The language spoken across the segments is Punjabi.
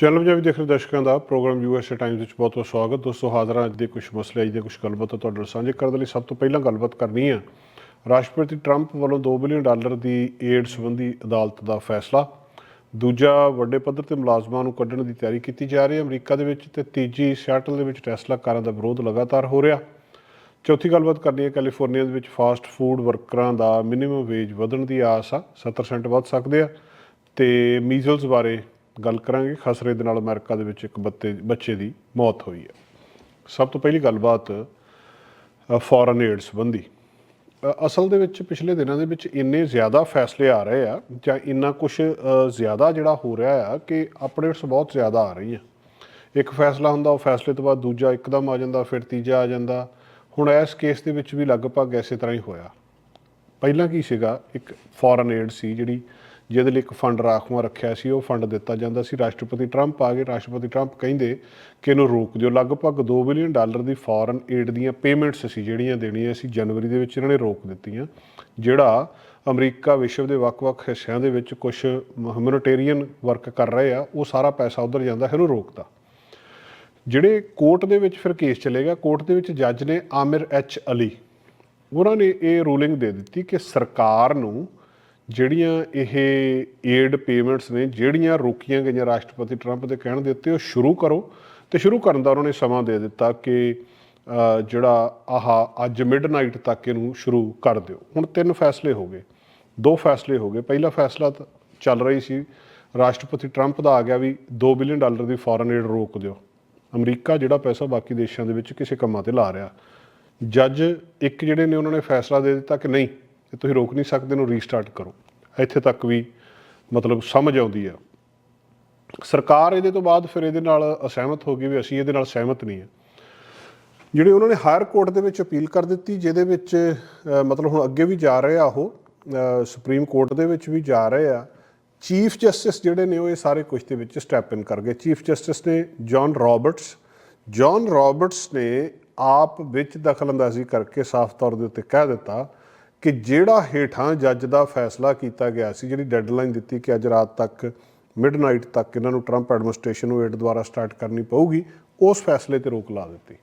ਚੈਨਲ ਪੰਜਾਬੀ ਦੇਖ ਰਹੇ ਦਰਸ਼ਕਾਂ ਦਾ ਪ੍ਰੋਗਰਾਮ ਯੂਐਸਏ ਟਾਈਮਜ਼ ਵਿੱਚ ਬਹੁਤ ਬਹੁਤ ਸਵਾਗਤ। ਦੋਸਤੋ, ਹਾਜ਼ਰਾਂ ਅੱਜ ਦੇ ਕੁਝ ਮਸਲੇ, ਅੱਜ ਦੇ ਕੁਝ ਗੱਲਬਾਤਾਂ ਤੁਹਾਡੇ ਨਾਲ ਸਾਂਝੇ ਕਰਨ ਦੇ ਲਈ ਸਭ ਤੋਂ ਪਹਿਲਾਂ ਗੱਲਬਾਤ ਕਰਨੀ ਹੈ ਰਾਸ਼ਟਰਪਤੀ ਟਰੰਪ ਵੱਲੋਂ 2 ਬਿਲੀਅਨ ਡਾਲਰ ਦੀ ਏਡ ਸੰਬੰਧੀ ਅਦਾਲਤ ਦਾ ਫੈਸਲਾ। ਦੂਜਾ, ਵੱਡੇ ਪੱਧਰ ਤੇ ਮੁਲਾਜ਼ਮਾਂ ਨੂੰ ਕੱਢਣ ਦੀ ਤਿਆਰੀ ਕੀਤੀ ਜਾ ਰਹੀ ਹੈ। ਅਮਰੀਕਾ ਦੇ ਵਿੱਚ ਤੇ ਤੀਜੀ ਸਿਆਟਲ ਦੇ ਵਿੱਚ ਟੈਸਲਾ ਕਾਰਾਂ ਦਾ ਵਿਰੋਧ ਲਗਾਤਾਰ ਹੋ ਰਿਹਾ। ਚੌਥੀ ਗੱਲਬਾਤ ਕਰਨੀ ਹੈ ਕੈਲੀਫੋਰਨੀਆ ਦੇ ਵਿੱਚ ਫਾਸਟ ਫੂਡ ਵਰਕਰਾਂ ਦਾ ਮਿਨੀਮਮ ਵੇਜ ਵਧਣ ਦੀ ਆਸ ਆ। 70% ਵੱਧ ਸਕਦੇ ਆ। ਤੇ ਮੀਜ਼ਲਸ ਬਾਰੇ ਗੱਲ ਕਰਾਂਗੇ ਖਸਰੇ ਦੇ ਨਾਲ ਅਮਰੀਕਾ ਦੇ ਵਿੱਚ ਇੱਕ ਬੱਤੇ, ਬੱਚੇ ਦੀ ਮੌਤ ਹੋਈ ਹੈ। ਸਭ ਤੋਂ ਪਹਿਲੀ ਗੱਲਬਾਤ ਫੋਰਨ ਏਡ ਸੰਬੰਧੀ। ਅਸਲ ਦੇ ਵਿੱਚ ਪਿਛਲੇ ਦਿਨਾਂ ਦੇ ਵਿੱਚ ਇੰਨੇ ਜ਼ਿਆਦਾ ਫੈਸਲੇ ਆ ਰਹੇ ਆ, ਜਾਂ ਇੰਨਾ ਕੁਝ ਜ਼ਿਆਦਾ ਜਿਹੜਾ ਹੋ ਰਿਹਾ ਆ ਕਿ ਅਪਡੇਟਸ ਬਹੁਤ ਜ਼ਿਆਦਾ ਆ ਰਹੀਆਂ। ਇੱਕ ਫੈਸਲਾ ਹੁੰਦਾ, ਉਹ ਫੈਸਲੇ ਤੋਂ ਬਾਅਦ ਦੂਜਾ ਇੱਕਦਮ ਆ ਜਾਂਦਾ, ਫਿਰ ਤੀਜਾ ਆ ਜਾਂਦਾ। ਹੁਣ ਇਸ ਕੇਸ ਦੇ ਵਿੱਚ ਵੀ ਲਗਭਗ ਐਸੇ ਤਰ੍ਹਾਂ ਹੀ ਹੋਇਆ। ਪਹਿਲਾਂ ਕੀ ਸੀਗਾ, ਇੱਕ ਫੋਰਨ ਏਡ ਸੀ ਜਿਹੜੀ ਜਿਹਦੇ ਲਈ ਇੱਕ ਫੰਡ ਰਾਖਵਾਂ ਰੱਖਿਆ ਸੀ, ਉਹ ਫੰਡ ਦਿੱਤਾ ਜਾਂਦਾ ਸੀ। ਰਾਸ਼ਟਰਪਤੀ ਟਰੰਪ ਆ ਗਏ। ਰਾਸ਼ਟਰਪਤੀ ਟਰੰਪ ਕਹਿੰਦੇ ਕਿ ਇਹਨੂੰ ਰੋਕ ਦਿਓ। ਲਗਭਗ 2 ਬਿਲੀਅਨ ਡਾਲਰ ਦੀ ਫੋਰਨ ਏਡ ਦੀਆਂ ਪੇਮੈਂਟਸ ਸੀ, ਜਿਹੜੀਆਂ ਦੇਣੀਆਂ ਸੀ ਜਨਵਰੀ ਦੇ ਵਿੱਚ ਇਹਨਾਂ ਨੇ ਰੋਕ ਦਿੱਤੀਆਂ। ਜਿਹੜਾ ਅਮਰੀਕਾ ਵਿਸ਼ਵ ਦੇ ਵੱਖ-ਵੱਖ ਹਿੱਸਿਆਂ ਦੇ ਵਿੱਚ ਕੁਝ ਹਿਊਮੈਨਿਟੇਰੀਅਨ ਵਰਕ ਕਰ ਰਹੇ ਆ, ਉਹ ਸਾਰਾ ਪੈਸਾ ਉਧਰ ਜਾਂਦਾ ਇਹਨੂੰ ਰੋਕਦਾ ਜਿਹੜੇ ਕੋਰਟ ਦੇ ਵਿੱਚ ਫਿਰ ਕੇਸ ਚੱਲੇਗਾ, ਕੋਰਟ ਦੇ ਵਿੱਚ ਜੱਜ ਨੇ ਆਮਿਰ ਐਚ ਅਲੀ। ਉਹਨਾਂ ਨੇ ਇਹ ਰੂਲਿੰਗ ਦੇ ਦਿੱਤੀ ਕਿ ਸਰਕਾਰ ਨੂੰ ਜਿਹੜੀਆਂ ਇਹ ਏਡ ਪੇਮੈਂਟਸ ਨੇ, ਜਿਹੜੀਆਂ ਰੋਕੀਆਂ ਗਈਆਂ ਰਾਸ਼ਟਰਪਤੀ ਟਰੰਪ ਦੇ ਕਹਿਣ ਦੇ ਉੱਤੇ, ਉਹ ਸ਼ੁਰੂ ਕਰੋ ਤੇ ਸ਼ੁਰੂ ਕਰਨ ਦਾ ਉਹਨਾਂ ਨੇ ਸਮਾਂ ਦੇ ਦਿੱਤਾ ਕਿ ਜਿਹੜਾ ਆਹ ਅੱਜ ਮਿਡਨਾਈਟ ਤੱਕ ਇਹਨੂੰ ਸ਼ੁਰੂ ਕਰ ਦਿਓ। ਹੁਣ ਤਿੰਨ ਫੈਸਲੇ ਹੋ ਗਏ। ਦੋ ਫੈਸਲੇ ਹੋ ਗਏ। ਪਹਿਲਾ ਫੈਸਲਾ ਚੱਲ ਰਹੀ ਸੀ, ਰਾਸ਼ਟਰਪਤੀ ਟਰੰਪ ਦਾ ਆ ਗਿਆ ਵੀ 2 ਬਿਲੀਅਨ ਡਾਲਰ ਦੀ ਫੋਰਨ ਏਡ ਰੋਕ ਦਿਓ। ਅਮਰੀਕਾ ਜਿਹੜਾ ਪੈਸਾ ਬਾਕੀ ਦੇਸ਼ਾਂ ਦੇ ਵਿੱਚ ਕਿਸੇ ਕੰਮਾਂ ਤੇ ਲਾ ਰਿਹਾ। ਜੱਜ ਇੱਕ ਜਿਹੜੇ ਨੇ ਉਹਨਾਂ ਨੇ ਫੈਸਲਾ ਦੇ ਦਿੱਤਾ ਕਿ ਨਹੀਂ ਇਹ ਤੁਸੀਂ ਰੋਕ ਨਹੀਂ ਸਕਦੇ ਨੂੰ ਰੀਸਟਾਰਟ ਕਰੋ। ਇੱਥੇ ਤੱਕ ਵੀ ਮਤਲਬ ਸਮਝ ਆਉਂਦੀ ਆ। ਸਰਕਾਰ ਇਹਦੇ ਤੋਂ ਬਾਅਦ ਫਿਰ ਇਹਦੇ ਨਾਲ ਅਸਹਿਮਤ ਹੋ ਗਈ ਵੀ ਅਸੀਂ ਇਹਦੇ ਨਾਲ ਸਹਿਮਤ ਨਹੀਂ ਹਾਂ ਜਿਹੜੇ ਉਹਨਾਂ ਨੇ ਹਾਇਰ ਕੋਰਟ ਦੇ ਵਿੱਚ ਅਪੀਲ ਕਰ ਦਿੱਤੀ, ਜਿਹਦੇ ਵਿੱਚ ਮਤਲਬ ਹੁਣ ਅੱਗੇ ਵੀ ਜਾ ਰਹੇ ਆ ਉਹ ਸੁਪਰੀਮ ਕੋਰਟ ਦੇ ਵਿੱਚ ਵੀ ਜਾ ਰਹੇ ਆ। ਚੀਫ ਜਸਟਿਸ ਜਿਹੜੇ ਨੇ ਉਹ ਇਹ ਸਾਰੇ ਕੁਝ ਦੇ ਵਿੱਚ ਸਟੈਪ ਇਨ ਕਰ ਗਏ। ਚੀਫ ਜਸਟਿਸ ਨੇ ਜੌਨ ਰਾਬਰਟਸ ਜੌਨ ਰਾਬਰਟਸ ਨੇ ਆਪ ਵਿੱਚ ਦਖਲਅੰਦਾਜ਼ੀ ਕਰਕੇ ਸਾਫ਼ ਤੌਰ ਦੇ ਉੱਤੇ ਕਹਿ ਦਿੱਤਾ ਕਿ ਜਿਹੜਾ ਹੇਠਾਂ ਜੱਜ ਦਾ ਫੈਸਲਾ ਕੀਤਾ ਗਿਆ ਸੀ, ਜਿਹੜੀ ਡੈਡਲਾਈਨ ਦਿੱਤੀ ਕਿ ਅੱਜ ਰਾਤ ਤੱਕ ਮਿਡਨਾਈਟ ਤੱਕ ਇਹਨਾਂ ਨੂੰ ਟਰੰਪ ਐਡਮਿਨਿਸਟ੍ਰੇਸ਼ਨ ਨੂੰ ਏਡ ਦੁਆਰਾ ਸਟਾਰਟ ਕਰਨੀ ਪਊਗੀ, ਉਸ ਫੈਸਲੇ ਤੇ ਰੋਕ ਲਾ ਦਿੱਤੀ।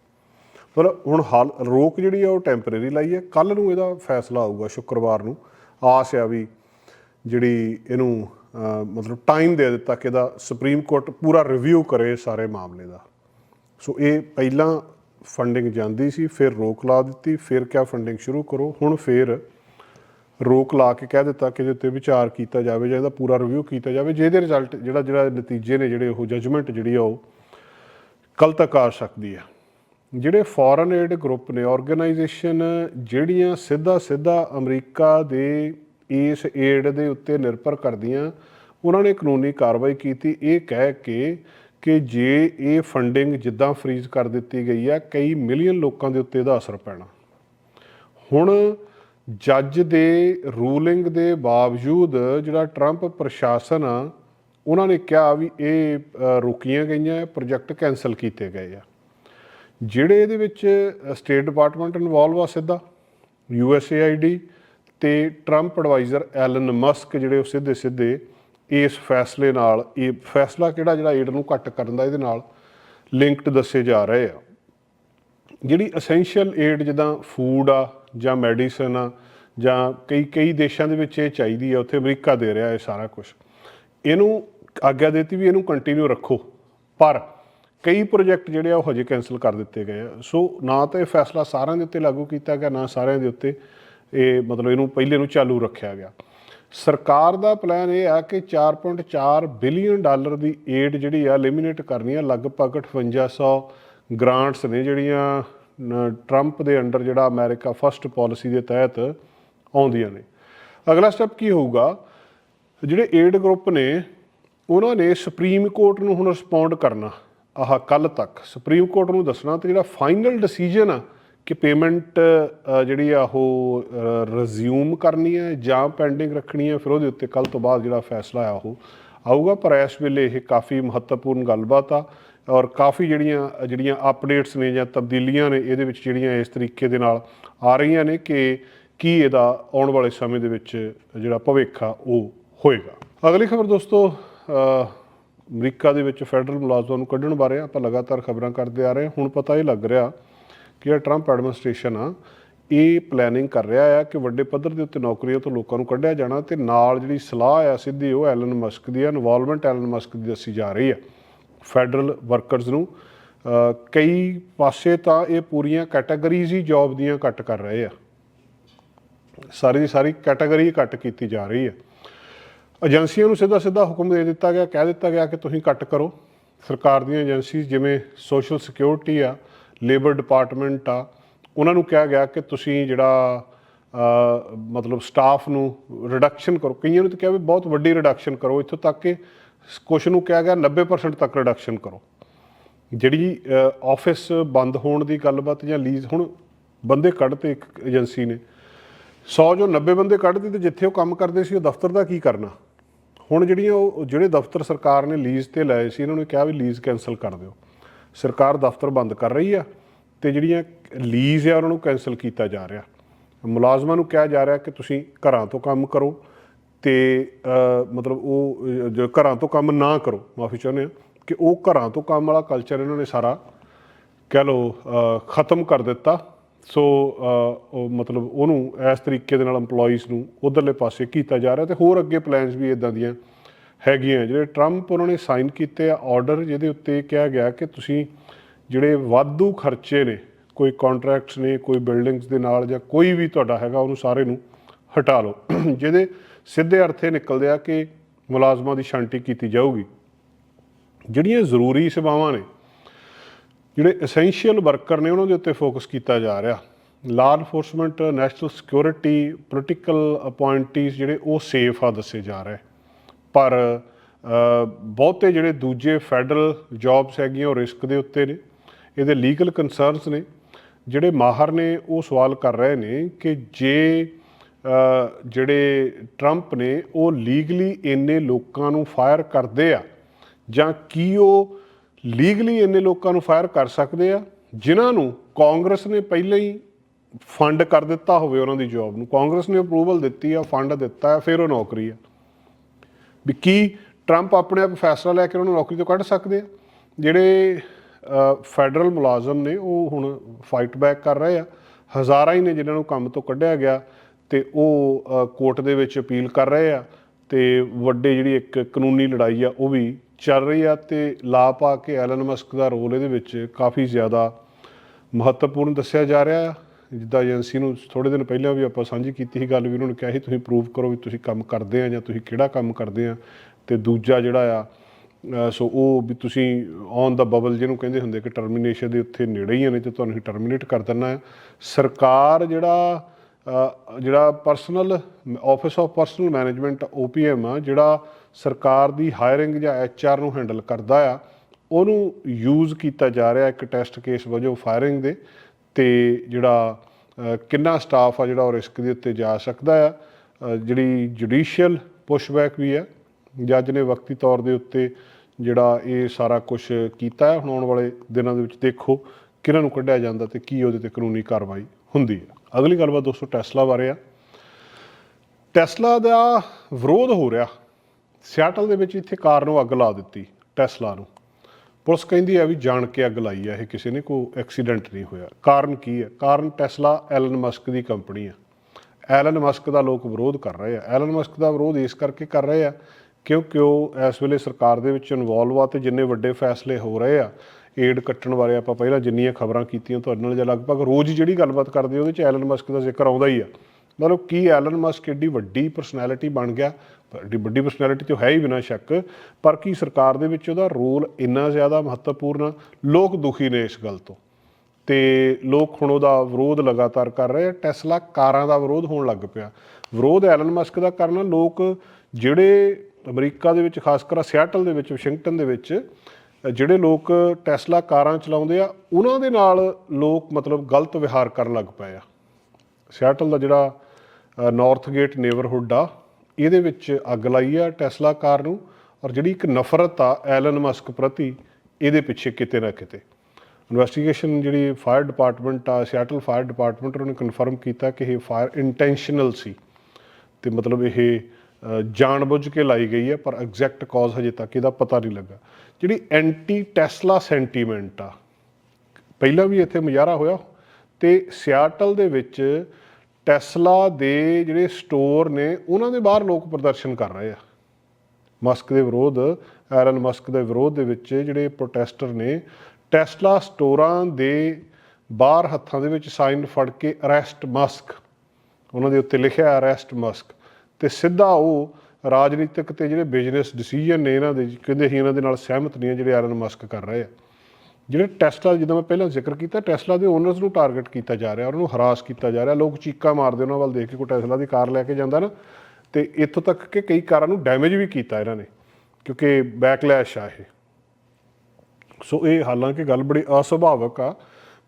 ਪਰ ਹੁਣ ਹਾਲ, ਰੋਕ ਜਿਹੜੀ ਆ ਉਹ ਟੈਂਪਰੇਰੀ ਲਾਈ ਹੈ ਕੱਲ ਨੂੰ ਇਹਦਾ ਫੈਸਲਾ ਆਊਗਾ, ਸ਼ੁੱਕਰਵਾਰ ਨੂੰ। ਆਸ ਆ ਵੀ ਜਿਹੜੀ ਇਹਨੂੰ ਮਤਲਬ ਟਾਈਮ ਦੇ ਦਿੱਤਾ ਕਿ ਇਹਦਾ ਸੁਪਰੀਮ ਕੋਰਟ ਪੂਰਾ ਰਿਵਿਊ ਕਰੇ ਸਾਰੇ ਮਾਮਲੇ ਦਾ। ਸੋ ਇਹ ਪਹਿਲਾਂ ਫੰਡਿੰਗ ਜਾਂਦੀ ਸੀ, ਫਿਰ ਰੋਕ ਲਾ ਦਿੱਤੀ, ਫਿਰ ਕਿਆ ਫੰਡਿੰਗ ਸ਼ੁਰੂ ਕਰੋ, ਹੁਣ ਫਿਰ ਰੋਕ ਲਾ ਕੇ ਕਹਿ ਦਿੱਤਾ ਕਿ ਇਹਦੇ ਉੱਤੇ ਵਿਚਾਰ ਕੀਤਾ ਜਾਵੇ ਜਾਂ ਇਹਦਾ ਪੂਰਾ ਰਿਵਿਊ ਕੀਤਾ ਜਾਵੇ ਜਿਹਦੇ ਰਿਜ਼ਲਟ ਜਿਹੜਾ ਜਿਹੜਾ ਨਤੀਜੇ ਨੇ ਜਿਹੜੇ ਉਹ ਜਜਮੈਂਟ ਜਿਹੜੀ ਆ ਉਹ ਕੱਲ ਤੱਕ ਆ ਸਕਦੀ ਹੈ ਜਿਹੜੇ ਫੋਰਨ ਏਡ ਗਰੁੱਪ ਨੇ ਆਰਗੇਨਾਈਜੇਸ਼ਨ ਜਿਹੜੀਆਂ ਸਿੱਧਾ ਸਿੱਧਾ ਅਮਰੀਕਾ ਦੇ ਇਸ ਏਡ ਦੇ ਉੱਤੇ ਨਿਰਭਰ ਕਰਦੀਆਂ, ਉਹਨਾਂ ਨੇ ਕਾਨੂੰਨੀ ਕਾਰਵਾਈ ਕੀਤੀ, ਇਹ ਕਹਿ ਕੇ ਕਿ ਜੇ ਇਹ ਫੰਡਿੰਗ ਜਿੱਦਾਂ ਫ੍ਰੀਜ਼ ਕਰ ਦਿੱਤੀ ਗਈ ਆ, ਕਈ ਮਿਲੀਅਨ ਲੋਕਾਂ ਦੇ ਉੱਤੇ ਇਹਦਾ ਅਸਰ ਪੈਣਾ। ਹੁਣ ਜੱਜ ਦੇ ਰੂਲਿੰਗ ਦੇ ਬਾਵਜੂਦ ਜਿਹੜਾ ਟਰੰਪ ਪ੍ਰਸ਼ਾਸਨ ਆ, ਉਹਨਾਂ ਨੇ ਕਿਹਾ ਵੀ ਇਹ ਰੋਕੀਆਂ ਗਈਆਂ ਪ੍ਰੋਜੈਕਟ ਕੈਨਸਲ ਕੀਤੇ ਗਏ ਆ। ਜਿਹੜੇ ਇਹਦੇ ਵਿੱਚ ਸਟੇਟ ਡਿਪਾਰਟਮੈਂਟ ਇਨਵੋਲਵ ਆ ਸਿੱਧਾ USAID ਤੇ ਟਰੰਪ ਐਡਵਾਈਜ਼ਰ ਐਲਨ ਮਸਕ ਜਿਹੜੇ ਉਹ ਸਿੱਧੇ ਸਿੱਧੇ ਇਸ ਫੈਸਲੇ ਨਾਲ, ਇਹ ਫੈਸਲਾ ਕਿਹੜਾ ਜਿਹੜਾ ਏਡ ਨੂੰ ਘੱਟ ਕਰਨ ਦਾ ਇਹਦੇ ਨਾਲ ਲਿੰਕਡ ਦੱਸੇ ਜਾ ਰਹੇ ਆ। ਜਿਹੜੀ ਅਸੈਂਸ਼ੀਅਲ ਏਡ ਜਿੱਦਾਂ ਫੂਡ ਆ ਜਾਂ ਮੈਡੀਸਨ ਆ ਜਾਂ ਕਈ ਕਈ ਦੇਸ਼ਾਂ ਦੇ ਵਿੱਚ ਇਹ ਚਾਹੀਦੀ ਆ, ਉੱਥੇ ਅਮਰੀਕਾ ਦੇ ਰਿਹਾ ਇਹ ਸਾਰਾ ਕੁਝ ਇਹਨੂੰ ਆਗਿਆ ਦਿੱਤੀ ਵੀ ਇਹਨੂੰ ਕੰਟੀਨਿਊ ਰੱਖੋ। ਪਰ ਕਈ ਪ੍ਰੋਜੈਕਟ ਜਿਹੜੇ ਆ ਉਹ ਹਜੇ ਕੈਨਸਲ ਕਰ ਦਿੱਤੇ ਗਏ ਆ। ਸੋ ਨਾ ਤਾਂ ਇਹ ਫੈਸਲਾ ਸਾਰਿਆਂ ਦੇ ਉੱਤੇ ਲਾਗੂ ਕੀਤਾ ਗਿਆ, ਨਾ ਸਾਰਿਆਂ ਦੇ ਉੱਤੇ ਇਹ ਮਤਲਬ ਇਹਨੂੰ ਪਹਿਲੇ ਨੂੰ ਚਾਲੂ ਰੱਖਿਆ ਗਿਆ। ਸਰਕਾਰ ਦਾ ਪਲਾਨ ਇਹ ਆ ਕਿ 4.4 ਬਿਲੀਅਨ ਡਾਲਰ ਦੀ ਏਡ ਜਿਹੜੀ ਆ ਐਲੀਮੀਨੇਟ ਕਰਨੀ ਆ। ਲਗਭਗ 5800 ਗ੍ਰਾਂਟਸ ਨੇ ਜਿਹੜੀਆਂ ਟਰੰਪ ਦੇ ਅੰਡਰ ਜਿਹੜਾ ਅਮਰੀਕਾ ਫਸਟ ਪਾਲਿਸੀ ਦੇ ਤਹਿਤ ਆਉਂਦੀਆਂ ਨੇ। ਅਗਲਾ ਸਟੈਪ ਕੀ ਹੋਊਗਾ? ਜਿਹੜੇ ਏਡ ਗਰੁੱਪ ਨੇ, ਉਹਨਾਂ ਨੇ ਸੁਪਰੀਮ ਕੋਰਟ ਨੂੰ ਹੁਣ ਰਿਸਪੌਂਡ ਕਰਨਾ, ਆਹ ਕੱਲ ਤੱਕ। ਸੁਪਰੀਮ ਕੋਰਟ ਨੂੰ ਦੱਸਣਾ ਤੇ ਜਿਹੜਾ ਫਾਈਨਲ ਡਿਸੀਜਨ ਆ ਕਿ ਪੇਮੈਂਟ ਜਿਹੜੀ ਆ ਉਹ ਰਿਜ਼ਿਊਮ ਕਰਨੀ ਹੈ ਜਾਂ ਪੈਂਡਿੰਗ ਰੱਖਣੀ ਹੈ, ਫਿਰ ਉਹਦੇ ਉੱਤੇ ਕੱਲ ਤੋਂ ਬਾਅਦ ਜਿਹੜਾ ਫੈਸਲਾ ਆ ਉਹ ਆਊਗਾ। ਪਰ ਇਸ ਵੇਲੇ ਇਹ ਕਾਫੀ ਮਹੱਤਵਪੂਰਨ ਗੱਲਬਾਤ ਆ ਔਰ ਕਾਫੀ ਜਿਹੜੀਆਂ ਜਿਹੜੀਆਂ ਅਪਡੇਟਸ ਨੇ ਜਾਂ ਤਬਦੀਲੀਆਂ ਨੇ, ਇਹਦੇ ਵਿੱਚ ਜਿਹੜੀਆਂ ਇਸ ਤਰੀਕੇ ਦੇ ਨਾਲ ਆ ਰਹੀਆਂ ਨੇ ਕਿ ਕੀ ਇਹਦਾ ਆਉਣ ਵਾਲੇ ਸਮੇਂ ਦੇ ਵਿੱਚ ਜਿਹੜਾ ਭਵਿੱਖ ਆ, ਉਹ ਹੋਏਗਾ। ਅਗਲੀ ਖਬਰ ਦੋਸਤੋ ਅਮਰੀਕਾ ਦੇ ਵਿੱਚ ਫੈਡਰਲ ਮੁਲਾਜ਼ਮਾਂ ਨੂੰ ਕੱਢਣ ਬਾਰੇ ਆਪਾਂ ਲਗਾਤਾਰ ਖਬਰਾਂ ਕਰਦੇ ਆ ਰਹੇ ਹਾਂ। ਹੁਣ ਪਤਾ ਇਹ ਲੱਗ ਰਿਹਾ ਜਿਹੜਾ ਇਹ ਟਰੰਪ ਐਡਮਿਨਿਸਟ੍ਰੇਸ਼ਨ ਆ, ਇਹ ਪਲੈਨਿੰਗ ਕਰ ਰਿਹਾ ਆ ਕਿ ਵੱਡੇ ਪੱਧਰ ਦੇ ਉੱਤੇ ਨੌਕਰੀਆਂ ਤੋਂ ਲੋਕਾਂ ਨੂੰ ਕੱਢਿਆ ਜਾਣਾ ਤੇ ਨਾਲ ਜਿਹੜੀ ਸਲਾਹ ਆ ਸਿੱਧੀ ਉਹ ਐਲਨ ਮਸਕ ਦੀ ਆ ਇਨਵੋਲਵਮੈਂਟ ਐਲਨ ਮਸਕ ਦੀ ਦੱਸੀ ਜਾ ਰਹੀ ਆ ਫੈਡਰਲ ਵਰਕਰਸ ਨੂੰ। ਕਈ ਪਾਸੇ ਤਾਂ ਇਹ ਪੂਰੀਆਂ ਕੈਟਾਗਰੀਜ਼ ਹੀ ਜੌਬ ਦੀਆਂ ਕੱਟ ਕਰ ਰਹੇ ਆ। ਸਾਰੀ ਦੀ ਸਾਰੀ ਕੈਟਾਗਰੀ ਕੱਟ ਕੀਤੀ ਜਾ ਰਹੀ ਹੈ ਏਜੰਸੀਆਂ ਨੂੰ ਸਿੱਧਾ ਸਿੱਧਾ ਹੁਕਮ ਦੇ ਦਿੱਤਾ ਗਿਆ, ਕਹਿ ਦਿੱਤਾ ਗਿਆ ਕਿ ਤੁਸੀਂ ਕੱਟ ਕਰੋ। ਸਰਕਾਰ ਦੀਆਂ ਏਜੰਸੀਜ਼ ਜਿਵੇਂ ਸੋਸ਼ਲ ਸਿਕਿਉਰਿਟੀ ਆ ਲੇਬਰ ਡਿਪਾਰਟਮੈਂਟ ਆ, ਉਹਨਾਂ ਨੂੰ ਕਿਹਾ ਗਿਆ ਕਿ ਤੁਸੀਂ ਜਿਹੜਾ ਮਤਲਬ ਸਟਾਫ ਨੂੰ ਰਿਡਕਸ਼ਨ ਕਰੋ। ਕਈਆਂ ਨੂੰ ਤਾਂ ਕਿਹਾ ਵੀ ਬਹੁਤ ਵੱਡੀ ਰਿਡਕਸ਼ਨ ਕਰੋ, ਇੱਥੋਂ ਤੱਕ ਕਿ ਕੁਛ ਨੂੰ ਕਿਹਾ ਗਿਆ 90% ਤੱਕ ਰਿਡਕਸ਼ਨ ਕਰੋ। ਜਿਹੜੀ ਆਫਿਸ ਬੰਦ ਹੋਣ ਦੀ ਗੱਲਬਾਤ ਜਾਂ ਲੀਜ਼ ਹੁਣ ਬੰਦੇ ਕੱਢਤੇ ਇੱਕ ਏਜੰਸੀ ਨੇ। 100 ਜੋ 90 ਬੰਦੇ ਕੱਢਦੇ ਤੇ ਜਿੱਥੇ ਉਹ ਕੰਮ ਕਰਦੇ ਸੀ, ਉਹ ਦਫ਼ਤਰ ਦਾ ਕੀ ਕਰਨਾ? ਹੁਣ ਜਿਹੜੀਆਂ ਉਹ, ਜਿਹੜੇ ਦਫ਼ਤਰ ਸਰਕਾਰ ਨੇ ਲੀਜ਼ ਤੇ ਲਏ ਸੀ, ਇਹਨਾਂ ਨੂੰ ਕਿਹਾ ਵੀ ਲੀਜ਼ ਕੈਨਸਲ ਕਰ ਦਿਓ। ਸਰਕਾਰ ਦਫ਼ਤਰ ਬੰਦ ਕਰ ਰਹੀ ਆ ਤੇ ਜਿਹੜੀਆਂ ਲੀਜ਼ ਆ, ਉਹਨਾਂ ਨੂੰ ਕੈਨਸਲ ਕੀਤਾ ਜਾ ਰਿਹਾ। ਮੁਲਾਜ਼ਮਾਂ ਨੂੰ ਕਿਹਾ ਜਾ ਰਿਹਾ ਕਿ ਤੁਸੀਂ ਘਰਾਂ ਤੋਂ ਕੰਮ ਕਰੋ ਤੇ ਮਤਲਬ ਉਹ ਜੋ ਘਰਾਂ ਤੋਂ ਕੰਮ ਨਾ ਕਰੋ, ਮਾਫੀ ਚਾਹੁੰਦੇ ਆ ਕਿ ਉਹ ਘਰਾਂ ਤੋਂ ਕੰਮ ਵਾਲਾ ਕਲਚਰ ਇਹਨਾਂ ਨੇ ਸਾਰਾ ਕਹਿ ਲਓ ਖਤਮ ਕਰ ਦਿੱਤਾ। ਸੋ ਮਤਲਬ ਉਹਨੂੰ ਇਸ ਤਰੀਕੇ ਦੇ ਨਾਲ EMPLOYEES ਨੂੰ ਉਧਰਲੇ ਪਾਸੇ ਕੀਤਾ ਜਾ ਰਿਹਾ ਤੇ ਹੋਰ ਅੱਗੇ ਪਲਾਨਸ ਵੀ ਇਦਾਂ ਦੀਆਂ ਹੈਗੀਆਂ ਜਿਹੜੇ ਟਰੰਪ ਉਹਨਾਂ ਨੇ ਸਾਈਨ ਕੀਤੇ ਆ ਆਰਡਰ ਜਿਹਦੇ ਉੱਤੇ ਕਿਹਾ ਗਿਆ ਕਿ ਤੁਸੀਂ ਜਿਹੜੇ ਵਾਧੂ ਖਰਚੇ ਨੇ, ਕੋਈ ਕੰਟਰੈਕਟਸ ਨੇ, ਕੋਈ ਬਿਲਡਿੰਗਸ ਦੇ ਨਾਲ ਜਾਂ ਕੋਈ ਵੀ ਤੁਹਾਡਾ ਹੈਗਾ ਉਹਨੂੰ ਸਾਰੇ ਨੂੰ ਹਟਾ ਲਓ। ਜਿਹਦੇ ਸਿੱਧੇ ਅਰਥੇ ਨਿਕਲਦੇ ਆ ਕਿ ਮੁਲਾਜ਼ਮਾਂ ਦੀ ਸ਼ਾਂਤੀ ਕੀਤੀ ਜਾਊਗੀ। ਜਿਹੜੀਆਂ ਜ਼ਰੂਰੀ ਸੇਵਾਵਾਂ ਨੇ, ਜਿਹੜੇ ਐਸੈਂਸ਼ੀਅਲ ਵਰਕਰ ਨੇ ਉਹਨਾਂ ਦੇ ਉੱਤੇ ਫੋਕਸ ਕੀਤਾ ਜਾ ਰਿਹਾ। Law enforcement national security political appointees ਜਿਹੜੇ ਉਹ ਸੇਫ ਆ ਦੱਸੇ ਜਾ ਰਹੇ। ਪਰ ਬਹੁਤੇ ਜਿਹੜੇ ਦੂਜੇ ਫੈਡਰਲ ਜੌਬਸ ਹੈਗੀਆਂ, ਉਹ ਰਿਸਕ ਦੇ ਉੱਤੇ ਨੇ। ਇਹਦੇ ਲੀਗਲ ਕਨਸਰਨਸ ਨੇ। ਜਿਹੜੇ ਮਾਹਰ ਨੇ, ਉਹ ਸਵਾਲ ਕਰ ਰਹੇ ਨੇ ਕਿ ਜੇ ਜਿਹੜੇ ਟਰੰਪ ਨੇ, ਉਹ ਲੀਗਲੀ ਇੰਨੇ ਲੋਕਾਂ ਨੂੰ ਫਾਇਰ ਕਰਦੇ ਆ, ਜਾਂ ਕੀ ਉਹ ਲੀਗਲੀ ਇੰਨੇ ਲੋਕਾਂ ਨੂੰ ਫਾਇਰ ਕਰ ਸਕਦੇ ਆ, ਜਿਨ੍ਹਾਂ ਨੂੰ ਕਾਂਗਰਸ ਨੇ ਪਹਿਲਾਂ ਹੀ ਫੰਡ ਕਰ ਦਿੱਤਾ ਹੋਵੇ ਉਹਨਾਂ ਦੀ ਜੌਬ ਨੂੰ। ਕਾਂਗਰਸ ਨੇ ਅਪਰੂਵਲ ਦਿੱਤੀ ਆ, ਫੰਡ ਦਿੱਤਾ, ਫਿਰ ਉਹ ਨੌਕਰੀ ਆ। ਵੀ ਕੀ ਟਰੰਪ ਆਪਣੇ ਆਪ ਫੈਸਲਾ ਲੈ ਕੇ ਉਹਨਾਂ ਨੂੰ ਨੌਕਰੀ ਤੋਂ ਕੱਢ ਸਕਦੇ ਆ? ਜਿਹੜੇ ਫੈਡਰਲ ਮੁਲਾਜ਼ਮ ਨੇ, ਉਹ ਹੁਣ ਫਾਈਟ ਬੈਕ ਕਰ ਰਹੇ ਆ। ਹਜ਼ਾਰਾਂ ਹੀ ਨੇ ਜਿਨ੍ਹਾਂ ਨੂੰ ਕੰਮ ਤੋਂ ਕੱਢਿਆ ਗਿਆ ਤੇ ਉਹ ਕੋਰਟ ਦੇ ਵਿੱਚ ਅਪੀਲ ਕਰ ਰਹੇ ਆ ਤੇ ਵੱਡੇ ਜਿਹੜੀ ਇੱਕ ਕਾਨੂੰਨੀ ਲੜਾਈ ਆ, ਉਹ ਵੀ ਚੱਲ ਰਹੀ ਆ ਤੇ ਲਾ ਪਾ ਕੇ ਐਲਨ ਮਸਕ ਦਾ ਰੋਲ ਇਹਦੇ ਵਿੱਚ ਕਾਫੀ ਜ਼ਿਆਦਾ ਮਹੱਤਵਪੂਰਨ ਦੱਸਿਆ ਜਾ ਰਿਹਾ ਆ। ਜਿੱਦਾਂ ਏਜੰਸੀ ਨੂੰ ਥੋੜੇ ਦਿਨ ਪਹਿਲਾਂ ਵੀ ਆਪਾਂ ਸਾਂਝੀ ਕੀਤੀ ਸੀ ਗੱਲ ਵੀ ਉਹਨਾਂ ਨੂੰ ਕਿਹਾ ਸੀ, ਤੁਸੀਂ ਪ੍ਰੂਵ ਕਰੋ ਵੀ ਤੁਸੀਂ ਕੰਮ ਕਰਦੇ ਆ ਜਾਂ ਤੁਸੀਂ ਕਿਹੜਾ ਕੰਮ ਕਰਦੇ ਆ? ਤੇ ਦੂਜਾ ਜਿਹੜਾ ਆ ਸੋ ਉਹ ਵੀ ਤੁਸੀਂ ਔਨ ਦਾ ਬਬਲ ਜਿਹਨੂੰ ਕਹਿੰਦੇ ਹੁੰਦੇ ਕਿ ਟਰਮੀਨੇਸ਼ਨ ਦੇ ਉੱਥੇ ਨੇੜੇ ਹੀ ਆ, ਨਹੀਂ ਤੇ ਤੁਹਾਨੂੰ ਟਰਮੀਨੇਟ ਕਰ ਦੇਣਾ ਹੈ ਸਰਕਾਰ ਜਿਹੜਾ ਜਿਹੜਾ personal office of personnel management OPM ਆ, ਜਿਹੜਾ ਸਰਕਾਰ ਦੀ ਹਾਇਰਿੰਗ ਜਾਂ HR ਨੂੰ ਹੈਂਡਲ ਕਰਦਾ ਆ, ਉਹਨੂੰ ਯੂਜ਼ ਕੀਤਾ ਜਾ ਰਿਹਾ ਇੱਕ ਟੈਸਟ ਕੇਸ ਵਜੋਂ ਫਾਇਰਿੰਗ ਦੇ। ਤੇ ਜਿਹੜਾ ਕਿੰਨਾ ਸਟਾਫ ਆ ਜਿਹੜਾ ਉਹ ਰਿਸਕ ਦੇ ਉੱਤੇ ਜਾ ਸਕਦਾ ਆ। ਜਿਹੜੀ ਜੁਡੀਸ਼ੀਅਲ ਪੁਸ਼ਬੈਕ ਵੀ ਹੈ, ਜੱਜ ਨੇ ਵਕਤੀ ਤੌਰ ਦੇ ਉੱਤੇ ਜਿਹੜਾ ਇਹ ਸਾਰਾ ਕੁਝ ਕੀਤਾ ਹੈ, ਹੁਣ ਆਉਣ ਵਾਲੇ ਦਿਨਾਂ ਦੇ ਵਿੱਚ ਦੇਖੋ ਕਿਹਨਾਂ ਨੂੰ ਕੱਢਿਆ ਜਾਂਦਾ ਤੇ ਕੀ ਉਹਦੇ ਤੇ ਕਾਨੂੰਨੀ ਕਾਰਵਾਈ ਹੁੰਦੀ ਹੈ। ਅਗਲੀ ਗੱਲਬਾਤ ਦੋਸਤੋ ਟੈਸਲਾ ਬਾਰੇ ਆ। ਟੈਸਲਾ ਦਾ ਵਿਰੋਧ ਹੋ ਰਿਹਾ। ਸਿਆਟਲ ਦੇ ਵਿੱਚ ਇੱਥੇ ਕਾਰ ਨੂੰ ਅੱਗ ਲਾ ਦਿੱਤੀ, ਟੈਸਲਾ ਨੂੰ। ਪੁਲਿਸ ਕਹਿੰਦੀ ਹੈ ਵੀ ਜਾਣ ਕੇ ਅੱਗ ਲਾਈ ਹੈ ਇਹ ਕਿਸੇ ਨੇ, ਕੋਈ ਐਕਸੀਡੈਂਟ ਨਹੀਂ ਹੋਇਆ। ਕਾਰਨ ਕੀ ਹੈ ਕਾਰਨ ਟੈਸਲਾ, ਐਲਨ ਮਸਕ ਦੀ ਕੰਪਨੀ ਹੈ ਐਲਨ ਮਸਕ ਦਾ ਲੋਕ ਵਿਰੋਧ ਕਰ ਰਹੇ ਆ। ਐਲਨ ਮਸਕ ਦਾ ਵਿਰੋਧ ਇਸ ਕਰਕੇ ਕਰ ਰਹੇ ਆ ਕਿਉਂਕਿ ਉਹ ਇਸ ਵੇਲੇ ਸਰਕਾਰ ਦੇ ਵਿੱਚ ਇਨਵੋਲਵ ਆ ਤੇ ਜਿੰਨੇ ਵੱਡੇ ਫੈਸਲੇ ਹੋ ਰਹੇ ਆ, ਏਡ ਕੱਟਣ ਬਾਰੇ ਆਪਾਂ ਪਹਿਲਾਂ ਜਿੰਨੀਆਂ ਖਬਰਾਂ ਕੀਤੀਆਂ, ਤੁਹਾਡੇ ਨਾਲ ਜਾਂ ਲਗਭਗ ਰੋਜ਼ ਜਿਹੜੀ ਗੱਲਬਾਤ ਕਰਦੇ ਉਹਦੇ ਚ ਐਲਨ ਮਸਕ ਦਾ ਜ਼ਿਕਰ ਆਉਂਦਾ ਹੀ ਆ। ਮਤਲਬ ਕੀ ਐਲਨ ਮਸਕ ਏਡੀ ਵੱਡੀ ਪਰਸਨੈਲਿਟੀ ਬਣ ਗਿਆ ਐਡੀ ਵੱਡੀ ਪਰਸਨੈਲਿਟੀ ਤੇ ਹੈ ਹੀ ਬਿਨਾਂ ਸ਼ੱਕ। ਪਰ ਕੀ ਸਰਕਾਰ ਦੇ ਵਿੱਚ ਉਹਦਾ ਰੋਲ ਇੰਨਾ ਜ਼ਿਆਦਾ ਮਹੱਤਵਪੂਰਨ ਆ? ਲੋਕ ਦੁਖੀ ਨੇ ਇਸ ਗੱਲ ਤੋਂ। ਤੇ ਲੋਕ ਹੁਣ ਉਹਦਾ ਵਿਰੋਧ ਲਗਾਤਾਰ ਕਰ ਰਹੇ ਆ। ਟੈਸਲਾ ਕਾਰਾਂ ਦਾ ਵਿਰੋਧ ਹੋਣ ਲੱਗ ਪਿਆ। ਵਿਰੋਧ ਐਲਨ ਮਸਕ ਦਾ ਕਰਨਾ, ਲੋਕ ਜਿਹੜੇ ਅਮਰੀਕਾ ਦੇ ਵਿੱਚ, ਖਾਸ ਕਰ ਸਿਆਟਲ ਦੇ ਵਿੱਚ ਵਾਸ਼ਿੰਗਟਨ ਦੇ ਵਿੱਚ, ਜਿਹੜੇ ਲੋਕ ਟੈਸਲਾ ਕਾਰਾਂ ਚਲਾਉਂਦੇ ਆ, ਉਹਨਾਂ ਦੇ ਨਾਲ ਲੋਕ ਮਤਲਬ ਗਲਤ ਵਿਹਾਰ ਕਰਨ ਲੱਗ ਪਏ ਆ। ਸਿਆਟਲ ਦਾ ਜਿਹੜਾ ਨਾਰਥ ਗੇਟ ਨੇਬਰਹੁੱਡ ਆ ਇਹਦੇ ਵਿੱਚ ਅੱਗ ਲਾਈ ਆ ਟੈਸਲਾ ਕਾਰ ਨੂੰ ਔਰ ਜਿਹੜੀ ਇੱਕ ਨਫ਼ਰਤ ਆ ਐਲਨ ਮਸਕ ਪ੍ਰਤੀ ਇਹਦੇ ਪਿੱਛੇ ਕਿਤੇ ਨਾ ਕਿਤੇ। ਇਨਵੈਸਟੀਗੇਸ਼ਨ ਜਿਹੜੀ ਫਾਇਰ ਡਿਪਾਰਟਮੈਂਟ ਆ ਸਿਆਟਲ ਫਾਇਰ ਡਿਪਾਰਟਮੈਂਟ ਉਹਨੇ ਕਨਫਰਮ ਕੀਤਾ ਕਿ ਇਹ ਫਾਇਰ ਇੰਟੈਂਸ਼ਨਲ ਸੀ। ਤੇ ਮਤਲਬ ਇਹ ਅ, ਜਾਣਬੁੱਝ ਕੇ ਲਾਈ ਗਈ ਹੈ ਪਰ ਐਗਜ਼ੈਕਟ ਕਾਜ਼ ਹਜੇ ਤੱਕ ਇਹਦਾ ਪਤਾ ਨਹੀਂ ਲੱਗਾ। ਜਿਹੜੀ ਐਂਟੀ ਟੈਸਲਾ ਸੈਂਟੀਮੈਂਟ ਆ ਪਹਿਲਾਂ ਵੀ ਇੱਥੇ ਮੁਜ਼ਾਹਰਾ ਹੋਇਆ ਤੇ ਸਿਆਟਲ ਦੇ ਵਿੱਚ ਟੈਸਲਾ ਦੇ ਜਿਹੜੇ ਸਟੋਰ ਨੇ, ਉਹਨਾਂ ਦੇ ਬਾਹਰ ਲੋਕ ਪ੍ਰਦਰਸ਼ਨ ਕਰ ਰਹੇ ਆ। ਮਸਕ ਦੇ ਵਿਰੋਧ, ਐਰਨ ਮਸਕ ਦੇ ਵਿਰੋਧ ਦੇ ਵਿੱਚ ਜਿਹੜੇ ਪ੍ਰੋਟੈਸਟਰ ਨੇ, ਟੈਸਲਾ ਸਟੋਰਾਂ ਦੇ ਬਾਹਰ ਹੱਥਾਂ ਦੇ ਵਿੱਚ ਸਾਈਨ ਫੜ ਕੇ ਅਰੈਸਟ ਮਸਕ। ਉਹਨਾਂ ਦੇ ਉੱਤੇ ਲਿਖਿਆ ਅਰੈਸਟ ਮਸਕ। ਤੇ ਸਿੱਧਾ ਉਹ ਰਾਜਨੀਤਿਕ ਤੇ ਜਿਹੜੇ ਬਿਜ਼ਨਸ ਡਿਸੀਜਨ ਨੇ ਇਹਨਾਂ ਦੇ, ਕਹਿੰਦੇ ਅਸੀਂ ਇਹਨਾਂ ਦੇ ਨਾਲ ਸਹਿਮਤ ਨਹੀਂ ਆ ਜਿਹੜੇ ਐਰਨ ਮਸਕ ਕਰ ਰਹੇ ਆ। ਜਿਹੜੇ ਟੈਸਲਾ ਜਿੱਦਾਂ ਮੈਂ ਪਹਿਲਾਂ ਜ਼ਿਕਰ ਕੀਤਾ, ਟੈਸਲਾ ਦੇ ਓਨਰਸ ਨੂੰ ਟਾਰਗੇਟ ਕੀਤਾ ਜਾ ਰਿਹਾ, ਉਹਨਾਂ ਨੂੰ ਹਰਾਸ ਕੀਤਾ ਜਾ ਰਿਹਾ, ਲੋਕ ਚੀਕਾਂ ਮਾਰਦੇ ਉਹਨਾਂ ਵੱਲ ਦੇਖ ਕੇ ਕੋਈ ਟੈਸਲਾ ਦੀ ਕਾਰ ਲੈ ਕੇ ਜਾਂਦਾ ਨਾ, ਤੇ ਇੱਥੋਂ ਤੱਕ ਕਿ ਕਈ ਕਾਰਾਂ ਨੂੰ ਡੈਮੇਜ ਵੀ ਕੀਤਾ ਇਹਨਾਂ ਨੇ, ਕਿਉਂਕਿ ਬੈਕਲੈਸ਼ ਆ ਇਹ। ਸੋ ਇਹ ਹਾਲਾਂਕਿ ਗੱਲ ਬੜੀ ਅਸੁਭਾਵਕ ਆ,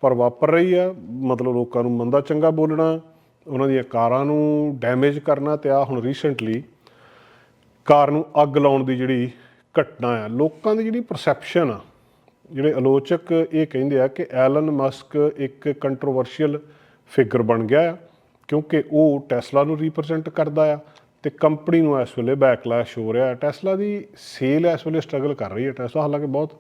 ਪਰ ਵਾਪਰ ਰਹੀ ਆ, ਮਤਲਬ ਲੋਕਾਂ ਨੂੰ ਮੰਦਾ ਚੰਗਾ ਬੋਲਣਾ, ਉਹਨਾਂ ਦੀਆਂ ਕਾਰਾਂ ਨੂੰ ਡੈਮੇਜ ਕਰਨਾ ਤੇ ਆ ਹੁਣ ਰੀਸੈਂਟਲੀ ਕਾਰ ਨੂੰ ਅੱਗ ਲਾਉਣ ਦੀ ਜਿਹੜੀ ਘਟਨਾ ਆ, ਲੋਕਾਂ ਦੀ ਜਿਹੜੀ ਪਰਸੈਪਸ਼ਨ ਆ ਜਿਹੜੇ ਆਲੋਚਕ ਇਹ ਕਹਿੰਦੇ ਆ ਕਿ ਐਲਨ ਮਸਕ ਇੱਕ ਕੰਟਰੋਵਰਸ਼ੀਅਲ ਫਿਗਰ ਬਣ ਗਿਆ ਆ, ਕਿਉਂਕਿ ਉਹ ਟੈਸਲਾ ਨੂੰ ਰਿਪਰੈਜ਼ੈਂਟ ਕਰਦਾ ਆ ਤੇ ਕੰਪਨੀ ਨੂੰ ਇਸ ਵੇਲੇ ਬੈਕਲੈਸ਼ ਹੋ ਰਿਹਾ ਹੈ ਟੈਸਲਾ ਦੀ ਸੇਲ ਇਸ ਵੇਲੇ ਸਟਰਗਲ ਕਰ ਰਹੀ ਹੈ ਟੈਸਲਾ ਹਾਲਾਂਕਿ ਬਹੁਤ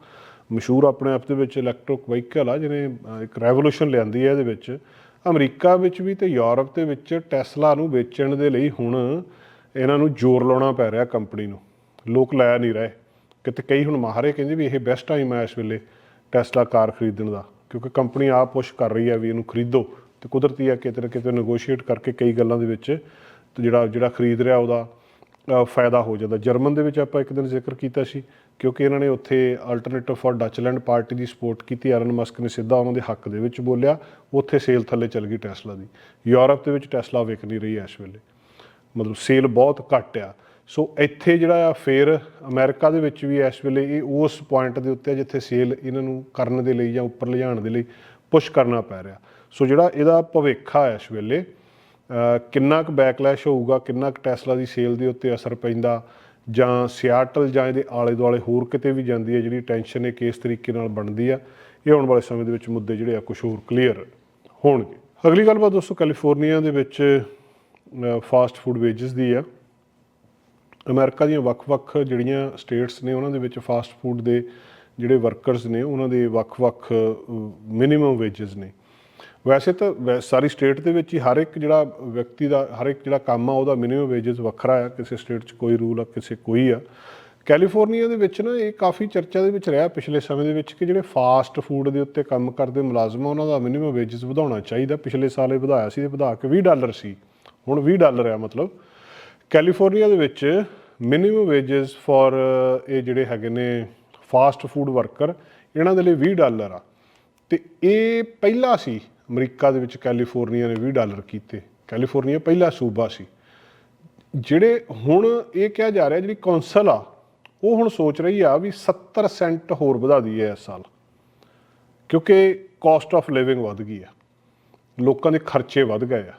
ਮਸ਼ਹੂਰ ਆਪਣੇ ਆਪ ਦੇ ਵਿੱਚ ਇਲੈਕਟ੍ਰਿਕ ਵਹੀਕਲ ਆ, ਜਿਹਨੇ ਇੱਕ ਰੈਵੋਲੂਸ਼ਨ ਲਿਆਂਦੀ ਹੈ ਇਹਦੇ ਵਿੱਚ। ਅਮਰੀਕਾ ਵਿੱਚ ਵੀ ਤੇ ਯੂਰਪ ਦੇ ਵਿੱਚ ਟੈਸਲਾ ਨੂੰ ਵੇਚਣ ਦੇ ਲਈ ਹੁਣ ਇਹਨਾਂ ਨੂੰ ਜ਼ੋਰ ਲਾਉਣਾ ਪੈ ਰਿਹਾ ਕੰਪਨੀ ਨੂੰ। ਲੋਕ ਲੈ ਨਹੀਂ ਰਹੇ। ਕਿਤੇ ਕਈ ਹੁਣ ਮਾਹਰੇ ਕਹਿੰਦੇ ਵੀ ਇਹ ਬੈਸਟ ਟਾਈਮ ਹੈ ਇਸ ਵੇਲੇ ਟੈਸਲਾ ਕਾਰ ਖਰੀਦਣ ਦਾ, ਕਿਉਂਕਿ ਕੰਪਨੀ ਆਪ ਪੁਸ਼ ਕਰ ਰਹੀ ਹੈ ਵੀ ਇਹਨੂੰ ਖਰੀਦੋ ਤੇ ਕੁਦਰਤੀ ਹੈ ਕਿਤੇ ਨਾ ਕਿਤੇ ਨੈਗੋਸ਼ੀਏਟ ਕਰਕੇ ਕਈ ਗੱਲਾਂ ਦੇ ਵਿੱਚ ਤੇ ਜਿਹੜਾ ਜਿਹੜਾ ਖਰੀਦ ਰਿਹਾ ਉਹਦਾ ਫਾਇਦਾ ਹੋ ਜਾਂਦਾ। ਜਰਮਨ ਦੇ ਵਿੱਚ ਆਪਾਂ ਇੱਕ ਦਿਨ ਜ਼ਿਕਰ ਕੀਤਾ ਸੀ, ਕਿਉਂਕਿ ਇਹਨਾਂ ਨੇ ਉੱਥੇ ਅਲਟਰਨੇਟਿਵ ਫॉर ਡੱਚਲੈਂਡ ਪਾਰਟੀ ਦੀ ਸਪੋਰਟ ਕੀਤੀ ਐਰਨ ਮਸਕ ਨੇ ਸਿੱਧਾ ਉਹਨਾਂ ਦੇ ਹੱਕ ਦੇ ਵਿੱਚ ਬੋਲਿਆ, ਉੱਥੇ ਸੇਲ ਥੱਲੇ ਚੱਲ ਗਈ ਟੈਸਲਾ ਦੀ। ਯੂਰਪ ਦੇ ਵਿੱਚ ਟੈਸਲਾ ਵਿਕ ਨਹੀਂ ਰਹੀ ਇਸ ਵੇਲੇ। ਮਤਲਬ ਸੇਲ ਬਹੁਤ ਘੱਟ ਆ। ਸੋ ਇੱਥੇ ਜਿਹੜਾ ਆ ਫੇਰ ਅਮਰੀਕਾ ਦੇ ਵਿੱਚ ਵੀ ਇਸ ਵੇਲੇ ਇਹ ਉਸ ਪੁਆਇੰਟ ਦੇ ਉੱਤੇ ਆ ਜਿੱਥੇ ਸੇਲ ਇਹਨਾਂ ਨੂੰ ਕਰਨ ਦੇ ਲਈ ਜਾਂ ਉੱਪਰ ਲਿਜਾਣ ਦੇ ਲਈ ਪੁਸ਼ ਕਰਨਾ ਪੈ ਰਿਹਾ। ਸੋ ਜਿਹੜਾ ਇਹਦਾ ਭਵਿੱਖ ਹੈ ਇਸ ਵੇਲੇ ਕਿੰਨਾ ਕੁ ਬੈਕਲੈਸ਼ ਹੋਊਗਾ, ਕਿੰਨਾ ਕੁ ਟੈਸਲਾ ਦੀ ਸੇਲ ਦੇ ਉੱਤੇ ਅਸਰ ਪੈਂਦਾ, ਜਾਂ ਸਿਆਟਲ ਜਾਂ ਇਹਦੇ ਆਲੇ ਦੁਆਲੇ ਹੋਰ ਕਿਤੇ ਵੀ ਜਾਂਦੀ ਹੈ ਜਿਹੜੀ ਟੈਨਸ਼ਨ ਇਹ ਕਿਸ ਤਰੀਕੇ ਨਾਲ ਬਣਦੀ ਆ, ਇਹ ਆਉਣ ਵਾਲੇ ਸਮੇਂ ਦੇ ਵਿੱਚ ਮੁੱਦੇ ਜਿਹੜੇ ਆ ਕੁਝ ਹੋਰ ਕਲੀਅਰ ਹੋਣਗੇ। ਅਗਲੀ ਗੱਲਬਾਤ ਦੋਸਤੋ ਕੈਲੀਫੋਰਨੀਆ ਦੇ ਵਿੱਚ ਫਾਸਟ ਫੂਡ ਵੇਜਸ ਦੀ ਆ। ਅਮਰੀਕਾ ਦੀਆਂ ਵੱਖ-ਵੱਖ ਜਿਹੜੀਆਂ ਸਟੇਟਸ ਨੇ, ਉਹਨਾਂ ਦੇ ਵਿੱਚ ਫਾਸਟ ਫੂਡ ਦੇ ਜਿਹੜੇ ਵਰਕਰਸ ਨੇ, ਉਹਨਾਂ ਦੇ ਵੱਖ-ਵੱਖ ਮਿਨੀਮਮ ਵੇਜਸ ਨੇ। ਵੈਸੇ ਤਾਂ ਵੈ- ਸਾਰੀ ਸਟੇਟ ਦੇ ਵਿੱਚ ਹੀ ਹਰ ਇੱਕ ਜਿਹੜਾ ਵਿਅਕਤੀ ਦਾ, ਹਰ ਇੱਕ ਜਿਹੜਾ ਕੰਮ ਆ, ਉਹਦਾ ਮਿਨੀਮਮ ਵੇਜਸ ਵੱਖਰਾ ਆ, ਕਿਸੇ ਸਟੇਟ 'ਚ ਕੋਈ ਰੂਲ ਆ, ਕਿਸੇ ਕੋਈ ਆ। ਕੈਲੀਫੋਰਨੀਆ ਦੇ ਵਿੱਚ ਨਾ, ਇਹ ਕਾਫੀ ਚਰਚਾ ਦੇ ਵਿੱਚ ਰਿਹਾ ਪਿਛਲੇ ਸਮੇਂ ਦੇ ਵਿੱਚ ਕਿ ਜਿਹੜੇ ਫਾਸਟ ਫੂਡ ਦੇ ਉੱਤੇ ਕੰਮ ਕਰਦੇ ਮੁਲਾਜ਼ਮ ਆ, ਉਹਨਾਂ ਦਾ ਮਿਨੀਮਮ ਵੇਜਸ ਵਧਾਉਣਾ ਚਾਹੀਦਾ। ਪਿਛਲੇ ਸਾਲ ਇਹ ਵਧਾਇਆ ਸੀ ਤੇ ਵਧਾ ਕੇ 20 ਡਾਲਰ ਸੀ। ਹੁਣ 20 ਡਾਲਰ ਆ ਮਤਲਬ। ਕੈਲੀਫੋਰਨੀਆ ਦੇ ਵਿੱਚ ਮਿਨੀਮਮ ਵੇਜਸ ਫॉर ਇਹ ਜਿਹੜੇ ਹੈਗੇ ਨੇ ਫਾਸਟ ਫੂਡ ਵਰਕਰ ਇਹਨਾਂ ਦੇ ਲਈ 20 ਡਾਲਰ ਆ। ਤੇ ਇਹ ਪਹਿਲਾ ਸੀ, ਅਮਰੀਕਾ ਦੇ ਵਿੱਚ ਕੈਲੀਫੋਰਨੀਆ ਨੇ 20 ਡਾਲਰ ਕੀਤੇ। ਕੈਲੀਫੋਰਨੀਆ ਪਹਿਲਾ ਸੂਬਾ ਸੀ। ਜਿਹੜੇ ਹੁਣ ਇਹ ਕਿਹਾ ਜਾ ਰਿਹਾ, ਜਿਹੜੀ ਕੌਂਸਲ ਆ, ਉਹ ਹੁਣ ਸੋਚ ਰਹੀ ਆ ਵੀ 70 ਸੈਂਟ ਹੋਰ ਵਧਾ ਦਈਏ ਇਸ ਸਾਲ, ਕਿਉਂਕਿ ਕਾਸਟ ਆਫ ਲਿਵਿੰਗ ਵੱਧ ਗਈ ਆ। ਲੋਕਾਂ ਦੇ ਖਰਚੇ ਵੱਧ ਗਏ ਆ।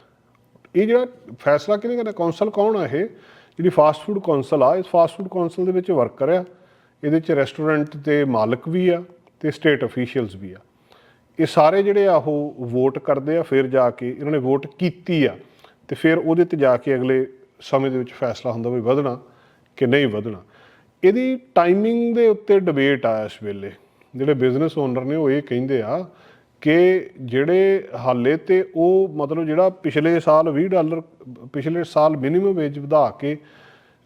ਇਹ ਜਿਹੜਾ ਫੈਸਲਾ ਕਿਹਨੇ ਕਰਨਾ? ਕੌਂਸਲ ਕੌਣ ਆ ਇਹ? ਜਿਹੜੀ ਫਾਸਟ ਫੂਡ ਕੌਂਸਲ ਆ, ਇਸ ਫਾਸਟ ਫੂਡ ਕੌਂਸਲ ਦੇ ਵਿੱਚ ਵਰਕਰ ਆ। ਇਹਦੇ ਚ ਰੈਸਟੋਰੈਂਟ ਦੇ ਮਾਲਕ ਵੀ ਆ ਤੇ ਸਟੇਟ ਅਫੀਸ਼ੀਅਲਸ ਵੀ ਆ। ਇਹ ਸਾਰੇ ਜਿਹੜੇ ਆ ਉਹ ਵੋਟ ਕਰਦੇ ਆ, ਫਿਰ ਜਾ ਕੇ ਇਹਨਾਂ ਨੇ ਵੋਟ ਕੀਤੀ ਆ ਤੇ ਫਿਰ ਉਹਦੇ ਤੇ ਜਾ ਕੇ ਅਗਲੇ ਸਮੇਂ ਦੇ ਵਿੱਚ ਫੈਸਲਾ ਹੁੰਦਾ ਵੀ ਵਧਣਾ ਕਿ ਨਹੀਂ ਵਧਣਾ। ਇਹਦੀ ਟਾਈਮਿੰਗ ਦੇ ਉੱਤੇ ਡਿਬੇਟ ਆ ਇਸ ਵੇਲੇ। ਜਿਹੜੇ ਬਿਜ਼ਨਸ ਓਨਰ ਨੇ ਉਹ ਇਹ ਕਹਿੰਦੇ ਆ ਕਿ ਜਿਹੜੇ ਹਾਲੇ ਤੇ ਉਹ ਮਤਲਬ ਜਿਹੜਾ ਪਿਛਲੇ ਸਾਲ 20 ਡਾਲਰ ਪਿਛਲੇ ਸਾਲ ਮਿਨੀਮਮ ਵੇਜ ਵਧਾ ਕੇ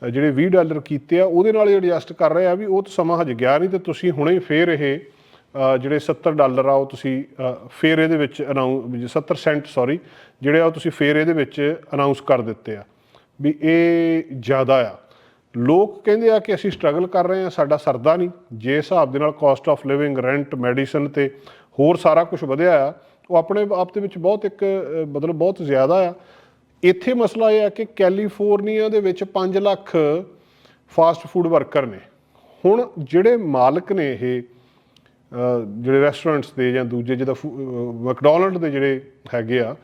ਜਿਹੜੇ 20 ਡਾਲਰ ਕੀਤੇ ਆ ਉਹਦੇ ਨਾਲ ਐਡਜਸਟ ਕਰ ਰਹੇ ਆ ਵੀ ਉਹ ਤਾਂ ਸਮਾਂ ਹਜੇ ਗਿਆ ਨਹੀਂ ਤੇ ਤੁਸੀਂ ਹੁਣੇ ਫੇਰ ਇਹ ਜਿਹੜੇ 70 ਡਾਲਰ ਆ ਉਹ ਤੁਸੀਂ ਅ, ਫੇਰ ਇਹਦੇ ਵਿੱਚ ਅਨਾਉਂਸ 70 ਸੈਂਟ ਸੌਰੀ ਜਿਹੜੇ ਆ ਉਹ ਤੁਸੀਂ ਫੇਰ ਇਹਦੇ ਵਿੱਚ ਅਨਾਉਂਸ ਕਰ ਦਿੱਤੇ ਆ ਵੀ ਇਹ ਜ਼ਿਆਦਾ ਆ। ਲੋਕ ਕਹਿੰਦੇ ਆ ਕਿ ਅਸੀਂ ਸਟਰਗਲ ਕਰ ਰਹੇ ਆ ਸਾਡਾ ਸਰਦਾ ਨਹੀਂ। ਜੇ ਹਿਸਾਬ ਦੇ ਨਾਲ cost of living rent medicine ਤੇ ਹੋਰ ਸਾਰਾ ਕੁਝ ਵਧਿਆ ਆ, ਉਹ ਆਪਣੇ ਆਪ ਦੇ ਵਿੱਚ ਬਹੁਤ ਇੱਕ ਮਤਲਬ ਬਹੁਤ ਜ਼ਿਆਦਾ ਆ। ਇੱਥੇ ਮਸਲਾ ਇਹ ਆ ਕਿ ਕੈਲੀਫੋਰਨੀਆ ਦੇ ਵਿੱਚ 5 ਲੱਖ ਫਾਸਟ ਫੂਡ ਵਰਕਰ ਨੇ। ਹੁਣ ਜਿਹੜੇ ਮਾਲਕ ਨੇ ਇਹ ਜਿਹੜੇ ਰੈਸਟੋਰੈਂਟਸ ਦੇ ਜਾਂ ਦੂਜੇ ਜਿਹਦਾ ਮੈਕਡੋਨਲਡ ਦੇ ਜਿਹੜੇ ਹੈਗੇ ਆ,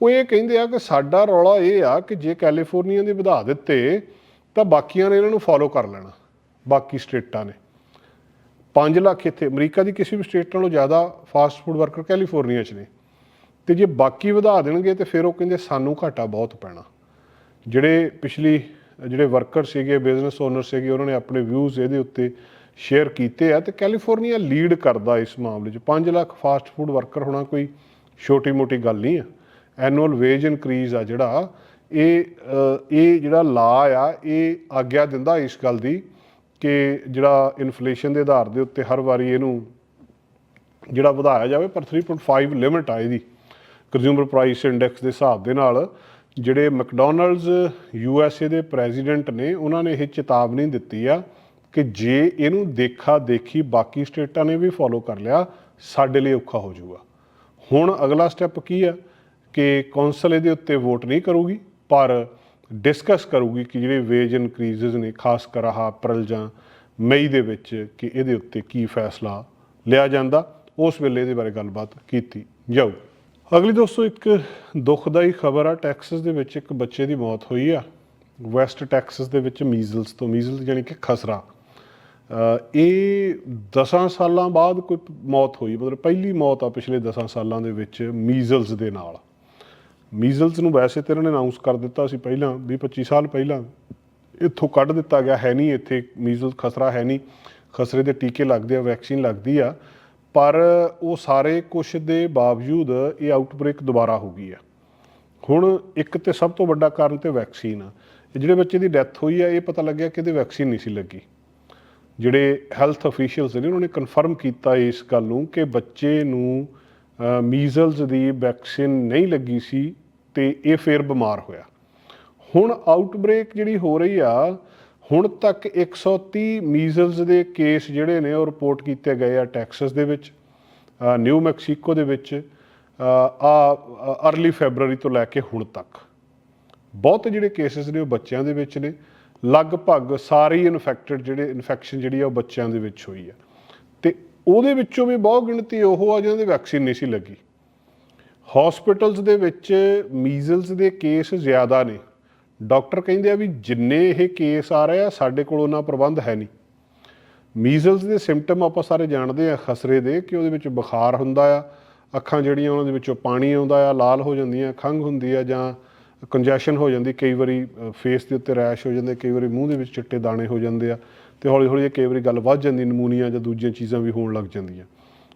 ਉਹ ਇਹ ਕਹਿੰਦੇ ਆ ਕਿ ਸਾਡਾ ਰੌਲਾ ਇਹ ਆ ਕਿ ਜੇ ਕੈਲੀਫੋਰਨੀਆ ਦੇ ਵਧਾ ਦਿੱਤੇ ਤਾਂ ਬਾਕੀਆਂ ਨੇ ਇਹਨਾਂ ਨੂੰ ਫੋਲੋ ਕਰ ਲੈਣਾ, ਬਾਕੀ ਸਟੇਟਾਂ ਨੇ। 5 ਲੱਖ ਇੱਥੇ। ਅਮਰੀਕਾ ਦੀ ਕਿਸੇ ਵੀ ਸਟੇਟ ਨਾਲੋਂ ਜ਼ਿਆਦਾ ਫਾਸਟ ਫੂਡ ਵਰਕਰ ਕੈਲੀਫੋਰਨੀਆ 'ਚ ਨੇ। ਤੇ ਜੇ ਬਾਕੀ ਵਧਾ ਦੇਣਗੇ ਤੇ ਫਿਰ ਉਹ ਕਹਿੰਦੇ ਸਾਨੂੰ ਘਾਟਾ ਬਹੁਤ ਪੈਣਾ। ਜਿਹੜੇ ਪਿਛਲੀ, ਜਿਹੜੇ ਵਰਕਰ ਸੀਗੇ ਬਿਜ਼ਨਸ ਓਨਰ ਸੀਗੇ, ਉਹਨਾਂ ਨੇ ਆਪਣੇ ਵਿਊਜ਼ ਇਹਦੇ ਉੱਤੇ ਸ਼ੇਅਰ ਕੀਤੇ ਆ ਤੇ ਕੈਲੀਫੋਰਨੀਆ ਲੀਡ ਕਰਦਾ ਇਸ ਮਾਮਲੇ 'ਚ। 5 ਲੱਖ ਫਾਸਟ ਫੂਡ ਵਰਕਰ ਹੋਣਾ ਕੋਈ ਛੋਟੀ-ਮੋਟੀ ਗੱਲ ਨਹੀਂ ਆ। ਐਨੂਅਲ ਵੇਜ ਇਨਕਰੀਜ਼ ਆ ਜਿਹੜਾ। ਇਹ ਇਹ ਜਿਹੜਾ ਲਾ ਆ, ਇਹ ਆਗਿਆ ਦਿੰਦਾ ਇਸ ਗੱਲ ਦੀ ਕਿ ਜਿਹੜਾ ਇਨਫਲੇਸ਼ਨ ਦੇ ਆਧਾਰ ਦੇ ਉੱਤੇ ਹਰ ਵਾਰੀ ਇਹਨੂੰ ਜਿਹੜਾ ਵਧਾਇਆ ਜਾਵੇ, ਪਰ 3.5 ਲਿਮਿਟ ਆ ਇਹਦੀ ਕੰਜ਼ਿਊਮਰ ਪ੍ਰਾਈਸ ਇੰਡੈਕਸ ਦੇ ਹਿਸਾਬ ਦੇ ਨਾਲ। ਜਿਹੜੇ ਮੈਕਡੋਨਲਡਸ ਯੂ ਐਸ ਏ ਦੇ ਪ੍ਰੈਜ਼ੀਡੈਂਟ ਨੇ, ਉਹਨਾਂ ਨੇ ਇਹ ਚੇਤਾਵਨੀ ਦਿੱਤੀ ਆ ਕਿ ਜੇ ਇਹਨੂੰ ਦੇਖਾ ਦੇਖੀ ਬਾਕੀ ਸਟੇਟਾਂ ਨੇ ਵੀ ਫੋਲੋ ਕਰ ਲਿਆ, ਸਾਡੇ ਲਈ ਔਖਾ ਹੋ ਜਾਊਗਾ। ਹੁਣ ਅਗਲਾ ਸਟੈਪ ਕੀ ਆ? ਕਿ ਕੌਂਸਲ ਇਹਦੇ ਉੱਤੇ ਵੋਟ ਨਹੀਂ ਕਰੂਗੀ, ਪਰ ਡਿਸਕਸ ਕਰੂਗੀ ਕਿ ਜਿਹੜੇ ਵੇਜ ਇਨਕਰੀਜ਼ਸ ਨੇ, ਖਾਸ ਕਰ ਆਹ ਅਪ੍ਰੈਲ ਜਾਂ ਮਈ ਦੇ ਵਿੱਚ ਕਿ ਇਹਦੇ ਉੱਤੇ ਕੀ ਫੈਸਲਾ ਲਿਆ ਜਾਂਦਾ, ਉਸ ਵੇਲੇ ਇਹਦੇ ਬਾਰੇ ਗੱਲਬਾਤ ਕੀਤੀ ਜਾਊ। ਅਗਲੀ ਦੋਸਤੋ, ਇੱਕ ਦੁਖਦਾਈ ਖਬਰ ਆ ਟੈਕਸਸ ਦੇ ਵਿੱਚ ਇੱਕ ਬੱਚੇ ਦੀ ਮੌਤ ਹੋਈ ਆ। ਵੈਸਟ ਟੈਕਸਸ ਦੇ ਵਿੱਚ ਮੀਜ਼ਲਸ ਤੋਂ ਮੀਜ਼ਲਸ ਯਾਨੀ ਕਿ ਖਸਰਾ। ਇਹ 10 ਸਾਲਾਂ ਬਾਅਦ ਕੋਈ ਮੌਤ ਹੋਈ, ਮਤਲਬ ਪਹਿਲੀ ਮੌਤ ਆ ਪਿਛਲੇ 10 ਸਾਲਾਂ ਦੇ ਵਿੱਚ ਮੀਜ਼ਲਸ ਦੇ ਨਾਲ। ਮੀਜ਼ਲਸ ਨੂੰ ਵੈਸੇ ਤੇ ਇਹਨਾਂ ਨੇ ਅਨਾਉਂਸ ਕਰ ਦਿੱਤਾ ਸੀ ਪਹਿਲਾਂ 20 25 ਸਾਲ ਪਹਿਲਾਂ। ਇੱਥੋਂ ਕੱਢ ਦਿੱਤਾ ਗਿਆ, ਹੈ ਨਹੀਂ, ਇੱਥੇ ਮੀਜ਼ਲਸ ਖਸਰਾ ਹੈ ਨਹੀਂ। ਖਸਰੇ ਦੇ ਟੀਕੇ ਲੱਗਦੇ ਆ ਵੈਕਸੀਨ ਲੱਗਦੀ ਆ। ਪਰ ਉਹ ਸਾਰੇ ਕੁਝ ਦੇ ਬਾਵਜੂਦ ਇਹ ਆਊਟਬ੍ਰੇਕ ਦੁਬਾਰਾ ਹੋ ਗਈ ਆ। ਹੁਣ ਇੱਕ ਤੇ ਸਭ ਤੋਂ ਵੱਡਾ ਕਾਰਨ ਤੇ ਵੈਕਸੀਨ ਆ। ਇਹ ਜਿਹੜੇ ਬੱਚੇ ਦੀ ਡੈਥ ਹੋਈ ਆ, ਇਹ ਪਤਾ ਲੱਗਿਆ ਕਿ ਇਹਦੇ ਵੈਕਸੀਨ ਨਹੀਂ ਸੀ ਲੱਗੀ। ਜਿਹੜੇ ਹੈਲਥ ਅਫੀਸ਼ੀਅਲਸ ਨੇ, ਉਹਨਾਂ ਨੇ ਕਨਫਰਮ ਕੀਤਾ ਇਸ ਗੱਲ ਨੂੰ ਕਿ ਬੱਚੇ ਨੂੰ ਮੀਜ਼ਲਸ ਦੀ ਵੈਕਸੀਨ ਨਹੀਂ ਲੱਗੀ ਸੀ। ਤੇ ਇਹ ਫੇਰ ਬਿਮਾਰ ਹੋਇਆ। ਹੁਣ ਆਊਟਬ੍ਰੇਕ ਜਿਹੜੀ ਹੋ ਰਹੀ ਆ, ਹੁਣ ਤੱਕ 130 ਮੀਜ਼ਲਸ ਦੇ ਕੇਸ ਜਿਹੜੇ ਨੇ ਉਹ ਰਿਪੋਰਟ ਕੀਤੇ ਗਏ ਆ ਟੈਕਸਸ ਦੇ ਵਿੱਚ ਨਿਊ ਮੈਕਸੀਕੋ ਦੇ ਵਿੱਚ ਆ ਅਰਲੀ ਫੈਬਰੂਅਰੀ ਤੋਂ ਲੈ ਕੇ ਹੁਣ ਤੱਕ। ਬਹੁਤ ਜਿਹੜੇ ਕੇਸਿਸ ਨੇ ਉਹ ਬੱਚਿਆਂ ਦੇ ਵਿੱਚ ਨੇ। ਲਗਭਗ ਸਾਰੇ ਇਨਫੈਕਟਡ ਜਿਹੜੇ ਇਨਫੈਕਸ਼ਨ ਜਿਹੜੀ ਆ ਉਹ ਬੱਚਿਆਂ ਦੇ ਵਿੱਚ ਹੋਈ ਆ। ਤੇ ਉਹਦੇ ਵਿੱਚੋਂ ਵੀ ਬਹੁਤ ਗਿਣਤੀ ਉਹ ਆ ਜਿਹਨਾਂ ਦੇ ਵੈਕਸੀਨ ਨਹੀਂ ਸੀ ਲੱਗੀ। ਹਸਪੀਟਲਸ ਦੇ ਵਿੱਚ ਮੀਜ਼ਲਸ ਦੇ ਕੇਸ ਜ਼ਿਆਦਾ ਨੇ। ਡਾਕਟਰ ਕਹਿੰਦੇ ਆ ਵੀ ਜਿੰਨੇ ਇਹ ਕੇਸ ਆ ਰਹੇ ਆ, ਸਾਡੇ ਕੋਲ ਉਹਨਾਂ ਪ੍ਰਬੰਧ ਹੈ ਨਹੀਂ। ਮੀਜ਼ਲਸ ਦੇ ਸਿੰਪਟਮ ਆਪਾਂ ਸਾਰੇ ਜਾਣਦੇ ਆ ਖਸਰੇ ਦੇ, ਕਿ ਉਹਦੇ ਵਿੱਚ ਬੁਖਾਰ ਹੁੰਦਾ ਆ, ਅੱਖਾਂ ਜਿਹੜੀਆਂ ਉਹਨਾਂ ਦੇ ਵਿੱਚੋਂ ਪਾਣੀ ਆਉਂਦਾ ਆ, ਲਾਲ ਹੋ ਜਾਂਦੀਆਂ, ਖੰਘ ਹੁੰਦੀ ਆ ਜਾਂ ਕੰਜੈਸ਼ਨ ਹੋ ਜਾਂਦੀ, ਕਈ ਵਾਰੀ ਫੇਸ ਦੇ ਉੱਤੇ ਰੈਸ਼ ਹੋ ਜਾਂਦੇ, ਕਈ ਵਾਰੀ ਮੂੰਹ ਦੇ ਵਿੱਚ ਚਿੱਟੇ ਦਾਣੇ ਹੋ ਜਾਂਦੇ ਆ, ਤੇ ਹੌਲੀ ਹੌਲੀ ਇਹ ਕਈ ਵਾਰੀ ਗੱਲ ਵੱਧ ਜਾਂਦੀ, ਨਮੂਨੀਆ ਜਾਂ ਦੂਜੀਆਂ ਚੀਜ਼ਾਂ ਵੀ ਹੋਣ ਲੱਗ ਜਾਂਦੀਆਂ।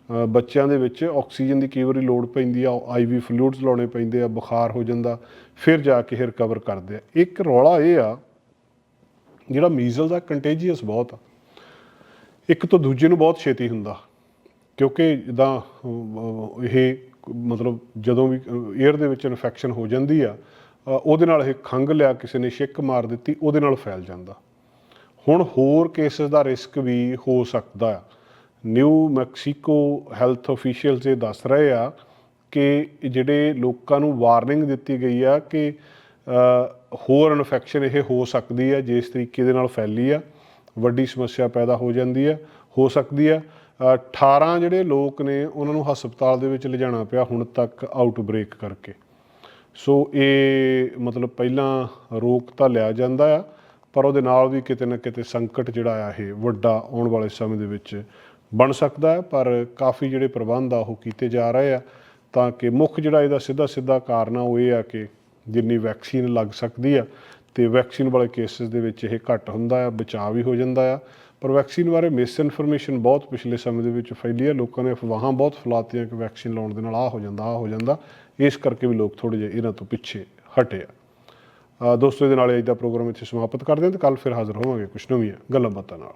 ਬੱਚਿਆਂ ਦੇ ਵਿੱਚ ਆਕਸੀਜਨ ਦੀ ਕਈ ਵਾਰੀ ਲੋੜ ਪੈਂਦੀ ਆ ਆਈਵੀ ਫਲੂਇਡਸ ਲਾਉਣੇ ਪੈਂਦੇ ਆ, ਬੁਖਾਰ ਹੋ ਜਾਂਦਾ, ਫਿਰ ਜਾ ਕੇ ਇਹ ਰਿਕਵਰ ਕਰਦੇ ਆ। ਇੱਕ ਰੌਲਾ ਇਹ ਆ, ਜਿਹੜਾ ਮੀਜ਼ਲ ਦਾ ਕੰਟੇਜੀਅਸ ਬਹੁਤ ਆ। ਇੱਕ ਤੋਂ ਦੂਜੇ ਨੂੰ ਬਹੁਤ ਛੇਤੀ ਹੁੰਦਾ, ਕਿਉਂਕਿ ਜਿੱਦਾਂ ਇਹ ਮਤਲਬ ਜਦੋਂ ਵੀ 에ਅਰ ਦੇ ਵਿੱਚ ਇਨਫੈਕਸ਼ਨ ਹੋ ਜਾਂਦੀ ਆ ਉਹਦੇ ਨਾਲ ਇਹ ਖੰਗ ਲਿਆ, ਕਿਸੇ ਨੇ ਛਿੱਕ ਮਾਰ ਦਿੱਤੀ, ਉਹਦੇ ਨਾਲ ਫੈਲ ਜਾਂਦਾ। ਹੁਣ ਹੋਰ ਕੇਸਸ ਦਾ ਰਿਸਕ ਵੀ ਹੋ ਸਕਦਾ ਆ। ਨਿਊ ਮੈਕਸੀਕੋ ਹੈਲਥ ਅਫੀਸ਼ੀਅਲਸ ਇਹ ਦੱਸ ਰਹੇ ਆ ਕਿ ਜਿਹੜੇ ਲੋਕਾਂ ਨੂੰ ਵਾਰਨਿੰਗ ਦਿੱਤੀ ਗਈ ਆ ਕਿ ਹੋਰ ਇਨਫੈਕਸ਼ਨ ਇਹ ਹੋ ਸਕਦੀ ਆ ਜਿਸ ਤਰੀਕੇ ਦੇ ਨਾਲ ਫੈਲੀ ਆ ਵੱਡੀ ਸਮੱਸਿਆ ਪੈਦਾ ਹੋ ਜਾਂਦੀ ਆ ਹੋ ਸਕਦੀ ਆ। ਅ, 18 ਜਿਹੜੇ ਲੋਕ ਨੇ ਉਹਨਾਂ ਨੂੰ ਹਸਪਤਾਲ ਦੇ ਵਿੱਚ ਲਿਜਾਣਾ ਪਿਆ ਹੁਣ ਤੱਕ ਆਊਟਬ੍ਰੇਕ ਕਰਕੇ। ਸੋ ਇਹ ਮਤਲਬ ਪਹਿਲਾਂ ਰੋਕ ਤਾਂ ਲਿਆ ਜਾਂਦਾ ਆ ਪਰ ਉਹਦੇ ਨਾਲ ਵੀ ਕਿਤੇ ਨਾ ਕਿਤੇ ਸੰਕਟ ਜਿਹੜਾ ਆ ਇਹ ਵੱਡਾ ਆਉਣ ਵਾਲੇ ਸਮੇਂ ਦੇ ਵਿੱਚ ਬਣ ਸਕਦਾ ਹੈ, ਪਰ ਕਾਫੀ ਜਿਹੜੇ ਪ੍ਰਬੰਧ ਆ ਉਹ ਕੀਤੇ ਜਾ ਰਹੇ ਆ, ਤਾਂ ਕਿ ਮੁੱਖ ਜਿਹੜਾ ਇਹਦਾ ਸਿੱਧਾ ਸਿੱਧਾ ਕਾਰਨ ਆ, ਉਹ ਇਹ ਆ ਕਿ ਜਿੰਨੀ ਵੈਕਸੀਨ ਲੱਗ ਸਕਦੀ ਆ, ਤੇ ਵੈਕਸੀਨ ਵਾਲੇ ਕੇਸਿਸ ਦੇ ਵਿੱਚ ਇਹ ਘੱਟ ਹੁੰਦਾ ਆ, ਬਚਾਅ ਵੀ ਹੋ ਜਾਂਦਾ ਆ। ਪਰ ਵੈਕਸੀਨ ਬਾਰੇ ਮਿਸ ਇਨਫੋਰਮੇਸ਼ਨ ਬਹੁਤ ਪਿਛਲੇ ਸਮੇਂ ਦੇ ਵਿੱਚ ਫੈਲੀ ਆ, ਲੋਕਾਂ ਨੇ ਅਫਵਾਹਾਂ ਬਹੁਤ ਫੈਲਾਤੀਆਂ ਕਿ ਵੈਕਸੀਨ ਲਾਉਣ ਦੇ ਨਾਲ ਆ ਹੋ ਜਾਂਦਾ ਆ ਹੋ ਜਾਂਦਾ। ਇਸ ਕਰਕੇ ਵੀ ਲੋਕ ਥੋੜੇ ਜਿਹੇ ਇਹਨਾਂ ਤੋਂ ਪਿੱਛੇ ਹਟੇ ਆ। ਦੋਸਤੋ, ਇਹਦੇ ਨਾਲ ਅੱਜ ਦਾ ਪ੍ਰੋਗਰਾਮ ਇੱਥੇ ਸਮਾਪਤ ਕਰਦੇ ਹਾਂ ਤੇ ਕੱਲ ਫਿਰ ਹਾਜ਼ਰ ਹੋਵਾਂਗੇ ਕੁਝ ਨਵੀਆਂ ਗੱਲਾਂ ਬਾਤਾਂ ਨਾਲ।